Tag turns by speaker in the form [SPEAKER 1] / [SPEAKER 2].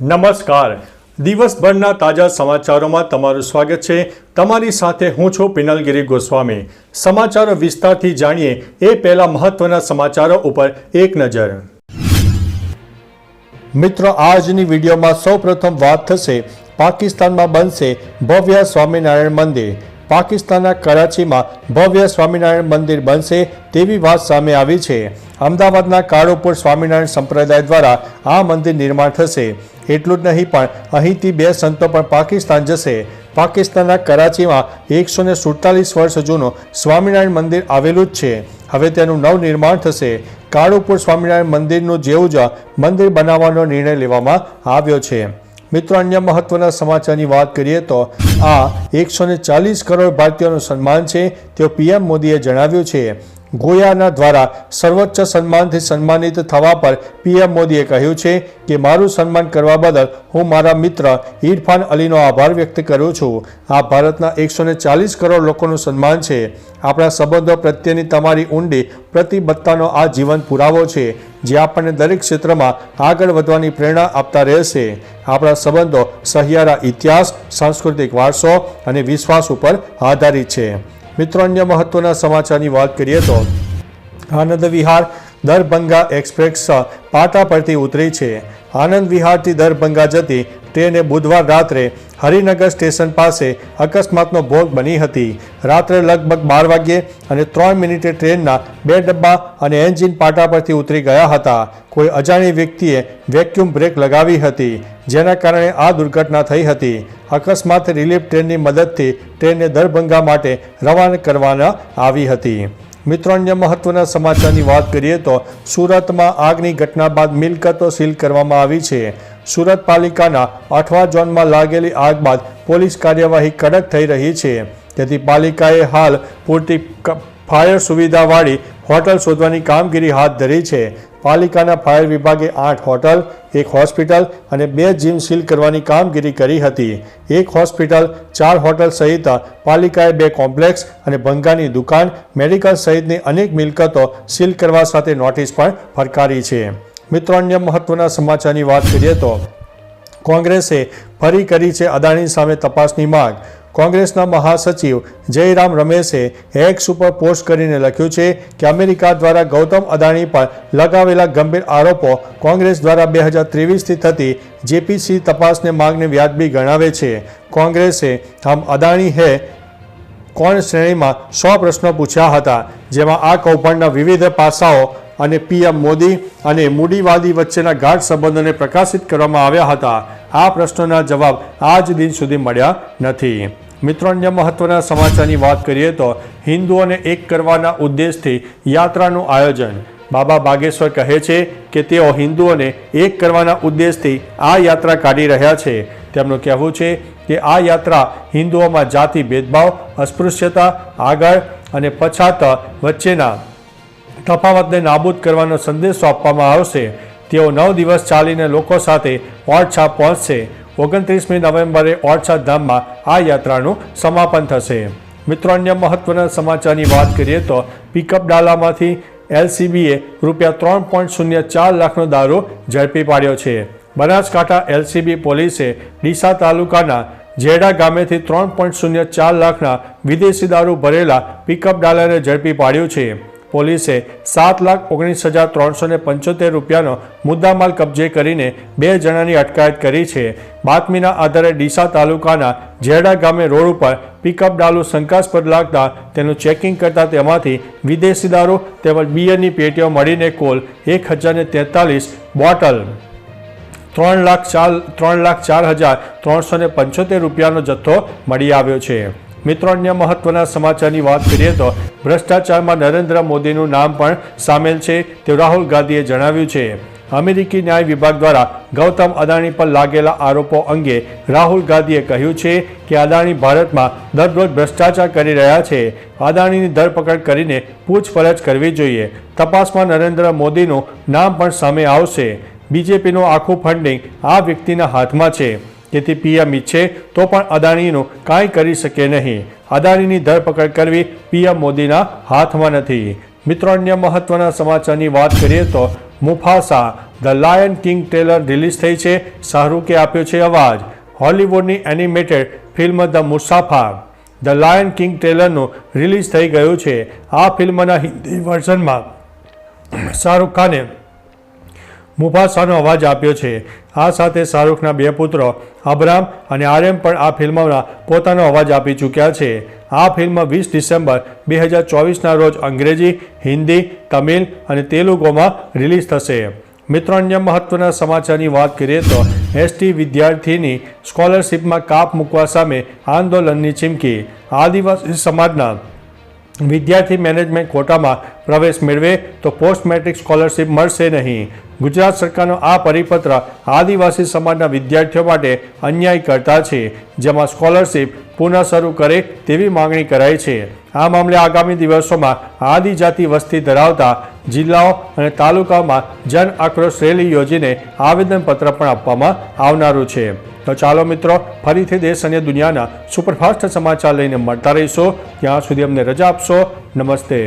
[SPEAKER 1] નમસ્કાર. દિવસભરના તાજા સમાચારોમાં તમારું સ્વાગત છે. તમારી સાથે હું છું પિનલગીરી ગોસ્વામી. સમાચારો વિસ્તારથી જાણીએ એ પહેલા મહત્વના સમાચારો ઉપર એક નજર. મિત્રો, આજની વિડીયોમાં સૌપ્રથમ વાત થશે પાકિસ્તાનમાં બનશે ભવ્ય સ્વામિનારાયણ મંદિર. પાકિસ્તાનના કરાચીમાં ભવ્ય સ્વામિનારાયણ મંદિર બનશે તેવી વાત સામે આવી છે. અમદાવાદના કાળોપુર સ્વામિનારાયણ સંપ્રદાય દ્વારા આ મંદિર નિર્માણ થશે. એટલું જ નહીં, પણ અહીંથી બે સંતો પણ પાકિસ્તાન જશે. પાકિસ્તાનના કરાચીમાં એકસો ને સુડતાલીસ વર્ષ જૂનું સ્વામિનારાયણ મંદિર આવેલું જ છે. હવે તેનું નવનિર્માણ થશે. કાળુપુર સ્વામિનારાયણ મંદિરનું જેવું જ મંદિર બનાવવાનો નિર્ણય લેવામાં આવ્યો છે. મિત્રો, અન્ય મહત્વના સમાચારની વાત કરીએ તો આ એકસો ચાલીસ કરોડ ભારતીયોનું સન્માન છે, તેવું પીએમ મોદીએ જણાવ્યું છે. ગોયાના દ્વારા સર્વોચ્ચ સન્માનથી સન્માનિત થવા પર પીએમ મોદીએ કહ્યું છે કે મારું સન્માન કરવા બદલ હું મારા મિત્ર ઇરફાન અલીનો આભાર વ્યક્ત કરું છું. આ ભારતના એકસો ચાલીસ કરોડ લોકોનું સન્માન છે. આપણા સંબંધો પ્રત્યેની તમારી ઊંડી પ્રતિબદ્ધતાનો આ જીવન પુરાવો છે, જે આપણને દરેક ક્ષેત્રમાં આગળ વધવાની પ્રેરણા આપતા રહેશે. આપણા સંબંધો સહિયારા ઇતિહાસ, સાંસ્કૃતિક વારસો અને વિશ્વાસ ઉપર આધારિત છે. મિત્રો, અન્ય મહત્વના સમાચારની વાત કરીએ તો આનંદ વિહાર દરભંગા એક્સપ્રેસ પાટા પરથી ઉતરી છે. આનંદ વિહારથી દરભંગા જતી ટ્રેને બુધવાર રાત્રે હરિનગર સ્ટેશન પાસે અકસ્માતનો ભોગ બની હતી. રાત્રે લગભગ બાર વાગ્યે અને ત્રણ મિનિટે ટ્રેનના બે ડબ્બા અને એન્જિન પાટા પરથી ઉતરી ગયા હતા. કોઈ અજાણી વ્યક્તિએ વેક્યુમ બ્રેક લગાવી હતી, જેના કારણે આ દુર્ઘટના થઈ હતી. અકસ્માત રિલીફ ટ્રેનની મદદથી ટ્રેનને દરભંગા માટે રવાના કરવામાં આવી હતી. મિત્રો, અન્ય મહત્વના સમાચારની વાત કરીએ તો સુરતમાં આગની ઘટના બાદ મિલકતો સીલ કરવામાં આવી છે. સુરત પાલિકાના આઠવા ઝોનમાં લાગેલી આગ બાદ પોલીસ કાર્યવાહી કડક થઈ રહી છે. તેથી પાલિકાએ હાલ પૂરતી ફાયર સુવિધાવાળી હોટલ શોધવાની કામગીરી હાથ ધરી છે. પાલિકાના ફાયર વિભાગે આઠ હોટલ, એક હોસ્પિટલ અને બે જીમ સીલ કરવાની કામગીરી કરી હતી. એક હોસ્પિટલ, ચાર હોટલ સહિત પાલિકાએ બે કોમ્પ્લેક્સ અને ભંગાની દુકાન, મેડિકલ સહિતની અનેક મિલકતો સીલ કરવા સાથે નોટિસ પણ ફરકારી છે. મિત્રો, અન્ય મહત્વના સમાચારની વાત કરીએ તો કોંગ્રેસે ફરી કરી છે અદાણી સામે તપાસની માંગ. કોંગ્રેસના મહાસચિવ જયરામ રમેશે એક્સ ઉપર પોસ્ટ કરીને લખ્યું છે કે અમેરિકા દ્વારા ગૌતમ અદાણી પર લગાવેલા ગંભીર આરોપો કોંગ્રેસ દ્વારા બે હજાર ત્રેવીસથી થતી જેપીસી તપાસને માંગને વ્યાજબી ગણાવે છે. કોંગ્રેસે, હમ અદાણી હે? કોણ શ્રેણીમાં સો પ્રશ્નો પૂછ્યા હતા, જેમાં આ કૌભાંડના વિવિધ પાસાઓ અને પીએમ મોદી અને મૂડીવાદી વચ્ચેના ગાઢ સંબંધોને પ્રકાશિત કરવામાં આવ્યા હતા. આ પ્રશ્નોના જવાબ આજ દિન સુધી મળ્યા નથી. મિત્રો, અન્ય મહત્વના સમાચારની વાત કરીએ તો હિન્દુઓને એક કરવાના ઉદ્દેશથી યાત્રાનું આયોજન. બાબા બાગેશ્વર કહે છે કે તેઓ હિન્દુઓને એક કરવાના ઉદ્દેશથી આ યાત્રા કાઢી રહ્યા છે. તેમનું કહેવું છે કે આ યાત્રા હિન્દુઓમાં જાતિ ભેદભાવ, અસ્પૃશ્યતા, આગળ અને પછાત વચ્ચેના તફાવતને નાબૂદ કરવાનો સંદેશો આપવામાં આવશે. તેઓ નવ દિવસ ચાલીને લોકો સાથે ઓરછા પહોંચશે. ઓગણત્રીસમી નવેમ્બરે ઓરછા ધામમાં આ યાત્રાનું સમાપન થશે. મિત્રો, અન્ય મહત્વના સમાચારની વાત કરીએ તો પિકઅપ ડાલામાંથી એલસીબીએ રૂપિયા ત્રણ પોઈન્ટ શૂન્ય ચાર લાખનો દારૂ ઝડપી પાડ્યો છે. બનાસકાંઠા એલસીબી પોલીસે ડીસા તાલુકાના જેડા ગામેથી ત્રણ પોઈન્ટ શૂન્ય ચાર લાખના વિદેશી દારૂ ભરેલા પિકઅપ ડાલાને ઝડપી પાડ્યું છે. પોલીસે સાત લાખ ઓગણીસ હજાર ત્રણસો ને પંચોતેર રૂપિયાનો મુદ્દામાલ કબજે કરીને બે જણાની અટકાયત કરી છે. બાતમીના આધારે ડીસા તાલુકાના ઝેડા ગામે રોડ ઉપર પિકઅપ ડાલુ શંકાસ્પદ લાગતા તેનું ચેકિંગ કરતા તેમાંથી વિદેશી દારૂ તેમજ બિયરની પેટીઓ મળીને કુલ એક હજાર તેતાલીસ બોટલ ત્રણ લાખ ચાર ત્રણ લાખ ચાર હજાર ત્રણસો પંચોતેર રૂપિયાનો જથ્થો મળી આવ્યો છે. મિત્રો, અન્ય મહત્વના સમાચારની વાત કરીએ તો ભ્રષ્ટાચારમાં નરેન્દ્ર મોદીનું નામ પણ સામેલ છે તેવું રાહુલ ગાંધીએ જણાવ્યું છે. અમેરિકી ન્યાય વિભાગ દ્વારા ગૌતમ અદાણી પર લાગેલા આરોપો અંગે રાહુલ ગાંધીએ કહ્યું છે કે અદાણી ભારતમાં દરરોજ ભ્રષ્ટાચાર કરી રહ્યા છે. અદાણીની ધરપકડ કરીને પૂછપરછ કરવી જોઈએ. તપાસમાં નરેન્દ્ર મોદીનું નામ પણ સામે આવશે. બીજેપીનું આખું ફંડિંગ આ વ્યક્તિના હાથમાં છે. તેથી પીએમ ઈચ્છે તો પણ અદાણીનું કાંઈ કરી શકે નહીં. અદાણીની ધરપકડ કરવી પીએમ મોદીના હાથમાં નથી. મિત્રો, અન્ય મહત્વના સમાચારની વાત કરીએ તો Mufasa, the Lion King trailer release થઈ છે. શાહરૂખે આપ્યો છે અવાજ. હોલિવૂડની એનિમેટેડ ફિલ્મ ધ મુસાફા, ધ લાયન કિંગ ટ્રેલરનું રિલીઝ થઈ ગયું છે. આ ફિલ્મના હિન્દી વર્ઝનમાં શાહરૂખ ખાને મુફાસાનો અવાજ આપ્યો છે. આ સાથે શાહરૂખના બે પુત્રો અબરામ અને આર્યમ પણ આ ફિલ્મમાં પોતાનો અવાજ આપી ચૂક્યા છે. આ ફિલ્મ વીસ ડિસેમ્બર બે હજાર ચોવીસના રોજ અંગ્રેજી, હિન્દી, તમિલ અને તેલુગુમાં રિલીઝ થશે. મિત્રો, અન્ય મહત્વના સમાચારની વાત કરીએ તો એસટી વિદ્યાર્થીની સ્કોલરશિપમાં કાપ મૂકવા સામે આંદોલનની ચીમકી. આદિવાસી સમાજના વિદ્યાર્થી મેનેજમેન્ટ કોટામાં પ્રવેશ મેળવે તો પોસ્ટ મેટ્રિક સ્કોલરશીપ મળશે નહીં. ગુજરાત સરકારનો આ પરિપત્ર આદિવાસી સમાજના વિદ્યાર્થીઓ માટે અન્યાય કરતા છે, જેમાં સ્કોલરશિપ પુનઃ શરૂ કરે તેવી માંગણી કરાઈ છે. આ મામલે આગામી દિવસોમાં આદિજાતિ વસ્તી ધરાવતા જિલ્લાઓ અને તાલુકાઓમાં જન આક્રોશ રેલી યોજીને આવેદનપત્ર પણ આપવામાં આવનારું છે. તો ચાલો મિત્રો, ફરીથી દેશ અને દુનિયાના સુપરફાસ્ટ સમાચાર લઈને મળતા રહીશો. ત્યાં સુધી અમને રજા આપશો. નમસ્તે.